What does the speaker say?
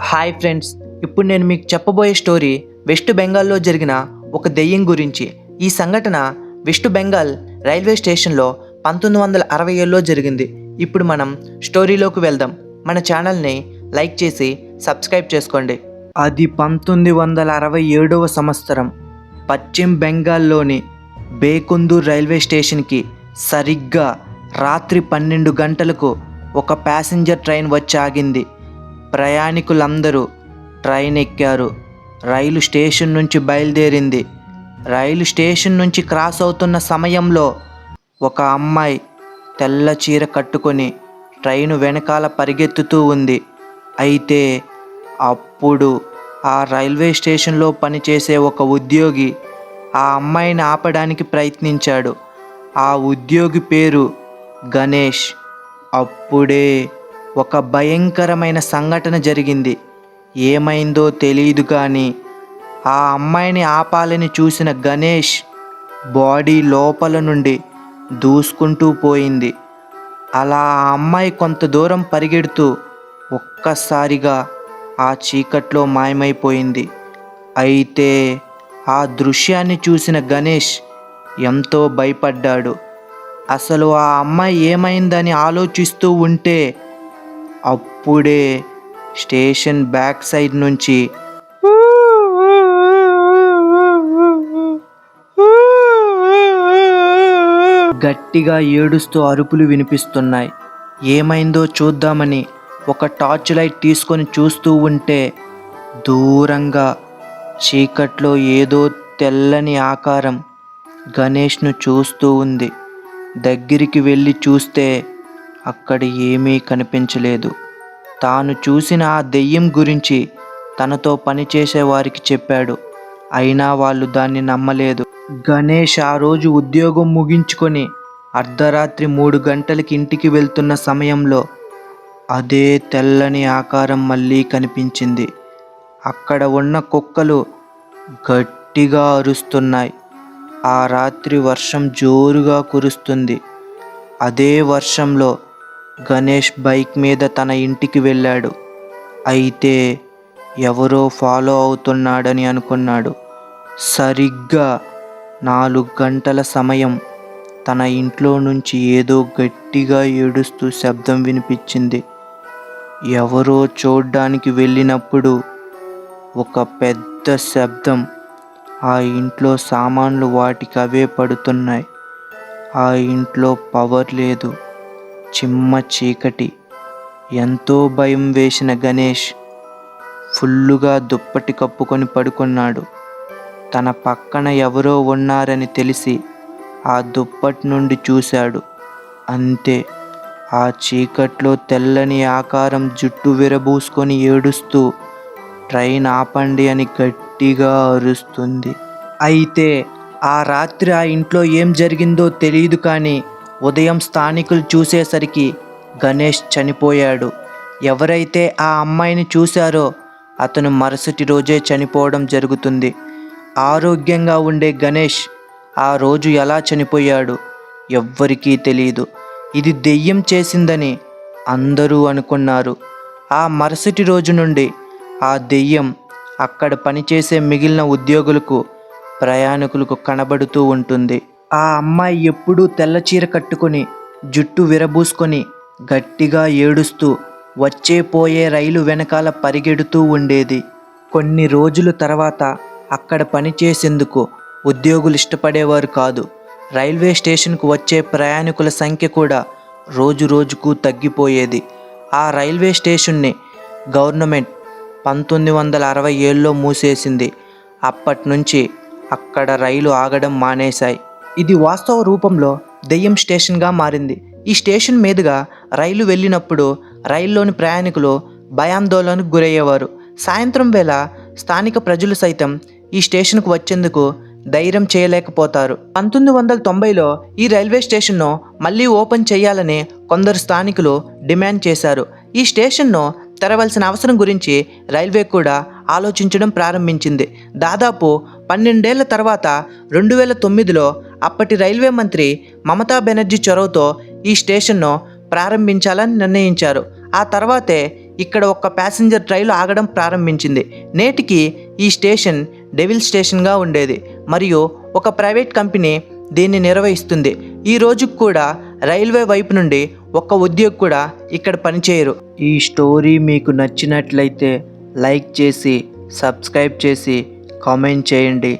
Hi friends ఇప్పుడు నేను మీకు చెప్పబోయే స్టోరీ వెస్ట్ బెంగాల్లో జరిగిన ఒక దెయ్యం గురించి. ఈ సంఘటన వెస్ట్ బెంగాల్ రైల్వే స్టేషన్లో పంతొమ్మిది వందల అరవై ఏడులో జరిగింది. ఇప్పుడు మనం స్టోరీలోకి వెళ్దాం. మన ఛానల్ని లైక్ చేసి సబ్స్క్రైబ్ చేసుకోండి. అది పంతొమ్మిది వందల అరవై ఏడవ సంవత్సరం. పశ్చిమ బెంగాల్లోని బేకుందూర్ రైల్వే స్టేషన్కి సరిగ్గా రాత్రి పన్నెండు గంటలకు ఒక ప్యాసింజర్ ట్రైన్ వచ్చి ఆగింది. ప్రయాణికులందరూ ట్రైన్ ఎక్కారు. రైలు స్టేషన్ నుంచి బయలుదేరింది. రైలు స్టేషన్ నుంచి క్రాస్ అవుతున్న సమయంలో ఒక అమ్మాయి తెల్ల చీర కట్టుకొని ట్రైను వెనకాల పరిగెత్తుతూ ఉంది. అయితే అప్పుడు ఆ రైల్వే స్టేషన్లో పనిచేసే ఒక ఉద్యోగి ఆ అమ్మాయిని ఆపడానికి ప్రయత్నించాడు. ఆ ఉద్యోగి పేరు గణేష్. అప్పుడే ఒక భయంకరమైన సంఘటన జరిగింది. ఏమైందో తెలియదు కానీ ఆ అమ్మాయిని ఆపాలని చూసిన గణేష్ బాడీ లోపల నుండి దూసుకుంటూ పోయింది. అలా ఆ అమ్మాయి కొంత దూరం పరిగెడుతూ ఒక్కసారిగా ఆ చీకట్లో మాయమైపోయింది. అయితే ఆ దృశ్యాన్ని చూసిన గణేష్ ఎంతో భయపడ్డాడు. అసలు ఆ అమ్మాయి ఏమైందని ఆలోచిస్తూ ఉంటే అప్పుడే స్టేషన్ బ్యాక్ సైడ్ నుంచి గట్టిగా ఏడుస్తూ అరుపులు వినిపిస్తున్నాయి. ఏమైందో చూద్దామని ఒక టార్చ్ లైట్ తీసుకొని చూస్తూ ఉంటే దూరంగా చీకట్లో ఏదో తెల్లని ఆకారం గణేష్ను చూస్తూ ఉంది. దగ్గరికి వెళ్ళి చూస్తే అక్కడ ఏమీ కనిపించలేదు. తాను చూసిన ఆ దెయ్యం గురించి తనతో పనిచేసే వారికి చెప్పాడు. అయినా వాళ్ళు దాన్ని నమ్మలేదు. గణేష్ ఆ రోజు ఉద్యోగం ముగించుకొని అర్ధరాత్రి మూడు గంటలకి ఇంటికి వెళ్తున్న సమయంలో అదే తెల్లని ఆకారం మళ్ళీ కనిపించింది. అక్కడ ఉన్న కుక్కలు గట్టిగా అరుస్తున్నాయి. ఆ రాత్రి వర్షం జోరుగా కురుస్తుంది. అదే వర్షంలో గణేష్ బైక్ మీద తన ఇంటికి వెళ్ళాడు. అయితే ఎవరో ఫాలో అవుతున్నాడని అనుకున్నాడు. సరిగ్గా నాలుగు గంటల సమయం తన ఇంట్లో నుంచి ఏదో గట్టిగా ఏడుస్తూ శబ్దం వినిపించింది. ఎవరో చూడ్డానికి వెళ్ళినప్పుడు ఒక పెద్ద శబ్దం ఆ ఇంట్లో సామాన్లు వాటికి అవే పడుతున్నాయి. ఆ ఇంట్లో పవర్ లేదు. చిమ్మ చీకటి ఎంతో భయం వేసిన గణేష్ ఫుల్లుగా దుప్పటి కప్పుకొని పడుకున్నాడు. తన పక్కన ఎవరో ఉన్నారని తెలిసి ఆ దుప్పటి నుండి చూశాడు. అంతే ఆ చీకట్లో తెల్లని ఆకారం జుట్టు విరబూసుకొని ఏడుస్తూ ట్రైన్ ఆపండి అని గట్టిగా అరుస్తుంది. అయితే ఆ రాత్రి ఆ ఇంట్లో ఏం జరిగిందో తెలియదు కానీ ఉదయం స్థానికులు చూసేసరికి గణేష్ చనిపోయాడు. ఎవరైతే ఆ అమ్మాయిని చూశారో అతను మరుసటి రోజే చనిపోవడం జరుగుతుంది. ఆరోగ్యంగా ఉండే గణేష్ ఆ రోజు ఎలా చనిపోయాడు ఎవ్వరికీ తెలియదు ఇది దెయ్యం చేసిందని అందరూ అనుకున్నారు. ఆ మరుసటి రోజు నుండి ఆ దెయ్యం అక్కడ పనిచేసే మిగిలిన ఉద్యోగులకు ప్రయాణికులకు కనబడుతూ ఉంటుంది. ఆ అమ్మాయి ఎప్పుడూ తెల్ల చీర కట్టుకొని జుట్టు విరబూసుకొని గట్టిగా ఏడుస్తూ వచ్చే పోయే రైలు వెనకాల పరిగెడుతూ ఉండేది. కొన్ని రోజుల తర్వాత అక్కడ పనిచేసేందుకు ఉద్యోగులు ఇష్టపడేవారు కాదు. రైల్వే స్టేషన్కు వచ్చే ప్రయాణికుల సంఖ్య కూడా రోజు రోజుకు తగ్గిపోయేది. ఆ రైల్వే స్టేషన్ని గవర్నమెంట్ పంతొమ్మిది వందల అరవై ఏళ్ళలో మూసేసింది. అప్పటి నుంచి అక్కడ రైలు ఆగడం మానేశాయి. ఇది వాస్తవ రూపంలో దెయ్యం స్టేషన్గా మారింది. ఈ స్టేషన్ మీదుగా రైలు వెళ్ళినప్పుడు రైల్లోని ప్రయాణికులు భయాందోళనకు గురయ్యేవారు. సాయంత్రం వేళ స్థానిక ప్రజలు సైతం ఈ స్టేషన్కు వచ్చేందుకు ధైర్యం చేయలేకపోతారు. పంతొమ్మిది వందల తొంభైలో ఈ రైల్వే స్టేషన్ను మళ్ళీ ఓపెన్ చేయాలని కొందరు స్థానికులు డిమాండ్ చేశారు. ఈ స్టేషన్ను తెరవలసిన అవసరం గురించి రైల్వే కూడా ఆలోచించడం ప్రారంభించింది. దాదాపు పన్నెండేళ్ళ తర్వాత రెండు వేల తొమ్మిదిలో అప్పటి రైల్వే మంత్రి మమతా బెనర్జీ చొరవతో ఈ స్టేషన్ను ప్రారంభించాలని నిర్ణయించారు. ఆ తర్వాతే ఇక్కడ ఒక ప్యాసింజర్ రైలు ఆగడం ప్రారంభించింది. నేటికి ఈ స్టేషన్ డెవిల్ స్టేషన్గా ఉండేది. మరియు ఒక ప్రైవేట్ కంపెనీ దీన్ని నిర్వహిస్తుంది. ఈ రోజుకు కూడా రైల్వే వైపు నుండి ఒక్క ఉద్యోగి కూడా ఇక్కడ పనిచేయరు. ఈ స్టోరీ మీకు నచ్చినట్లయితే లైక్ చేసి సబ్స్క్రైబ్ చేసి కామెంట్ చేయండి.